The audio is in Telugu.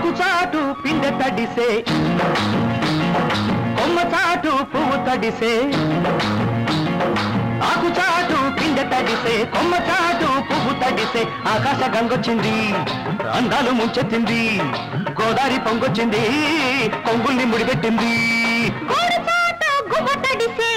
ఆకు చాటు పిండ తడిసే. కొమ్మ చాటు పువ్వు తడిసే. ఆకు చాటు పిండ తడిసే. కొమ్మ చాటు పువ్వు తడిసే. ఆకాశ గంగొచ్చింది అందాలు ముంచెత్తింది గోదారి పొంగొచ్చింది కొంగుల్ని ముడిపెట్టింది. తడిసే.